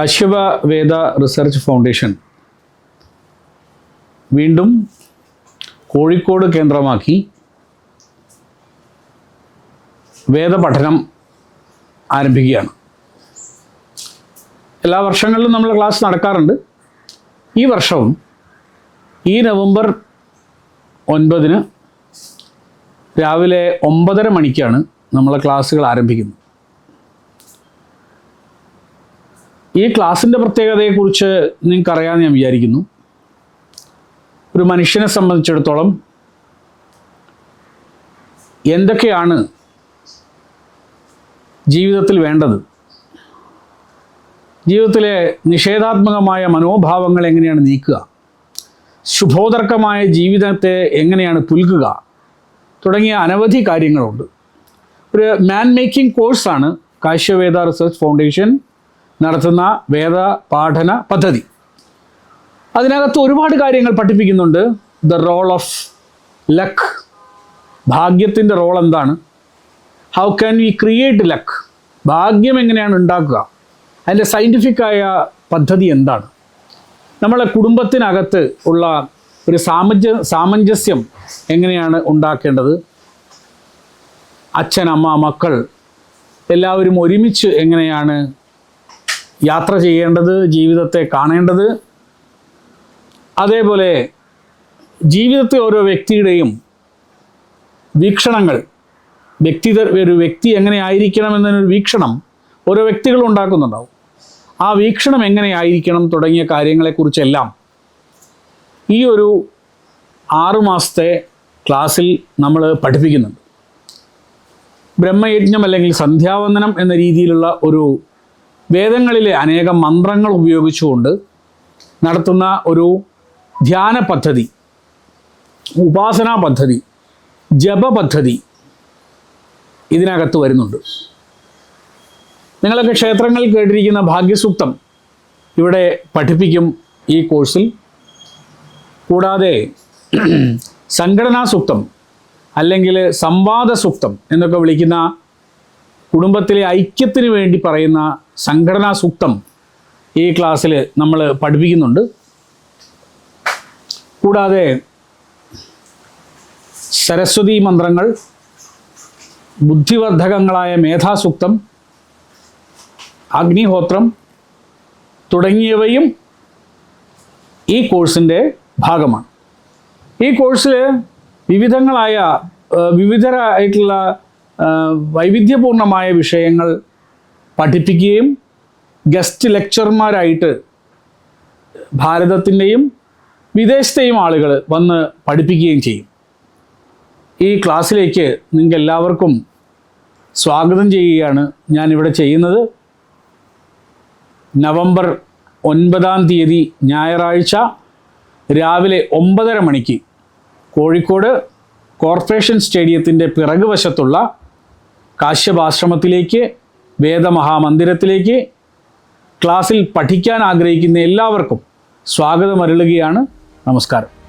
കശ്യപ വേദ research foundation വീണ്ടും കോഴിക്കോട് കേന്ദ്രമാക്കി വേദപഠനം ആരംഭിക്കുകയാണ്. എല്ലാ വർഷങ്ങളിലും നമ്മൾ ക്ലാസ് നടക്കാറുണ്ട്. ഈ വർഷവും ഈ നവംബർ ഒൻപതിന് രാവിലെ ഒമ്പതര മണിക്കാണ് നമ്മളെ ക്ലാസ്സുകൾ ആരംഭിക്കുന്നത്. ഈ ക്ലാസ്സിന്റെ പ്രത്യേകതയെക്കുറിച്ച് നിങ്ങൾക്കറിയാമെന്ന് ഞാൻ വിചാരിക്കുന്നു. ഒരു മനുഷ്യനെ സംബന്ധിച്ചിടത്തോളം എന്തൊക്കെയാണ് ജീവിതത്തിൽ വേണ്ടത്? ജീവിതത്തിലെ നിഷേധാത്മകമായ മനോഭാവങ്ങൾ എങ്ങനെയാണ് നീക്കുക? ശുഭോദർക്കമായ ജീവിതത്തെ എങ്ങനെയാണ് പുൽകുക? തുടങ്ങിയ അനവധി കാര്യങ്ങളുണ്ട്. ഒരു മാൻ മേക്കിംഗ് കോഴ്സാണ് കാശ്യവേദ റിസർച്ച് ഫൗണ്ടേഷൻ നടത്തുന്ന വേദ പാഠന പദ്ധതി. അതിനകത്ത് ഒരുപാട് കാര്യങ്ങൾ പഠിപ്പിക്കുന്നുണ്ട്. ദ റോൾ ഓഫ് ലക്ക് ഭാഗ്യത്തിന്റെ റോൾ എന്താണ്? How can we create luck ഭാഗ്യം എങ്ങനെയാണ് ഉണ്ടാക്കുക? അതിന്റെ സയന്റിഫിക്കായ പദ്ധതി എന്താണ്? നമ്മളെ കുടുംബത്തിനകത്ത് ഉള്ള ഒരു സാമഞ്ജ സാമഞ്ജസ്യം എങ്ങനെയാണ് ഉണ്ടാക്കേണ്ടത്? അച്ഛൻ അമ്മ മക്കൾ എല്ലാവരും ഒരുമിച്ച് എങ്ങനെയാണ് യാത്ര ചെയ്യേണ്ടത് ജീവിതത്തെ കാണേണ്ടത്. അതേപോലെ ജീവിതത്തെ ഓരോ വ്യക്തിയുടെയും വീക്ഷണങ്ങൾ വ്യക്തി ഒരു വ്യക്തി എങ്ങനെ ആയിരിക്കണം എന്നൊരു വീക്ഷണം ഓരോ വ്യക്തികളും ഉണ്ടാക്കുന്നുണ്ടാവും. ആ വീക്ഷണം എങ്ങനെയായിരിക്കണം തുടങ്ങിയ കാര്യങ്ങളെക്കുറിച്ചെല്ലാം ഈ ഒരു ആറുമാസത്തെ ക്ലാസ്സിൽ നമ്മൾ പഠിപ്പിക്കുന്നുണ്ട്. ബ്രഹ്മയജ്ഞം അല്ലെങ്കിൽ സന്ധ്യാവന്ദനം എന്ന രീതിയിലുള്ള ഒരു വേദങ്ങളിലെ അനേകം മന്ത്രങ്ങൾ ഉപയോഗിച്ചുകൊണ്ട് നടത്തുന്ന ഒരു ധ്യാന പദ്ധതി ഉപാസനാ പദ്ധതി ജപ പദ്ധതി ഇതിനകത്ത് വരുന്നുണ്ട്. നിങ്ങളൊക്കെ ക്ഷേത്രങ്ങളിൽ കേട്ടിരിക്കുന്ന ഭാഗ്യസൂക്തം ഇവിടെ പഠിപ്പിക്കും ഈ കോഴ്സിൽ. കൂടാതെ സംഘടനാ സൂക്തം അല്ലെങ്കിൽ സംവാദ സൂക്തം എന്നൊക്കെ വിളിക്കുന്ന കുടുംബത്തിലെ ഐക്യത്തിന് വേണ്ടി പറയുന്ന സംഘടനാ സൂക്തം ഈ ക്ലാസ്സിൽ നമ്മൾ പഠിപ്പിക്കുന്നുണ്ട്. കൂടാതെ സരസ്വതി മന്ത്രങ്ങൾ ബുദ്ധിവർദ്ധകങ്ങളായ മേധാസൂക്തം അഗ്നിഹോത്രം തുടങ്ങിയവയും ഈ കോഴ്സിന്റെ ഭാഗമാണ്. ഈ കോഴ്സിൽ വിവിധങ്ങളായ വിവിധരായിട്ടുള്ള വൈവിധ്യപൂർണമായ വിഷയങ്ങൾ പഠിപ്പിക്കുകയും ഗസ്റ്റ് ലെക്ചർമാരായിട്ട് ഭാരതത്തിന്റെയും വിദേശത്തെയും ആളുകൾ വന്ന് പഠിപ്പിക്കുകയും ചെയ്യും. ഈ ക്ലാസ്സിലേക്ക് നിങ്ങൾക്ക് എല്ലാവർക്കും സ്വാഗതം ചെയ്യുകയാണ് ഞാനിവിടെ ചെയ്യുന്നത്. നവംബർ ഒൻപതാം തീയതി ഞായറാഴ്ച രാവിലെ ഒമ്പതര മണിക്ക് കോഴിക്കോട് കോർപ്പറേഷൻ സ്റ്റേഡിയത്തിന്റെ പിറകുവശത്തുള്ള കാശ്യപാശ്രമത്തിലേക്ക് വേദമഹാമന്ദിരത്തിലേക്ക് ക്ലാസ്സിൽ പഠിക്കാൻ ആഗ്രഹിക്കുന്ന എല്ലാവർക്കും സ്വാഗതമരുളുകയാണ്. നമസ്കാരം.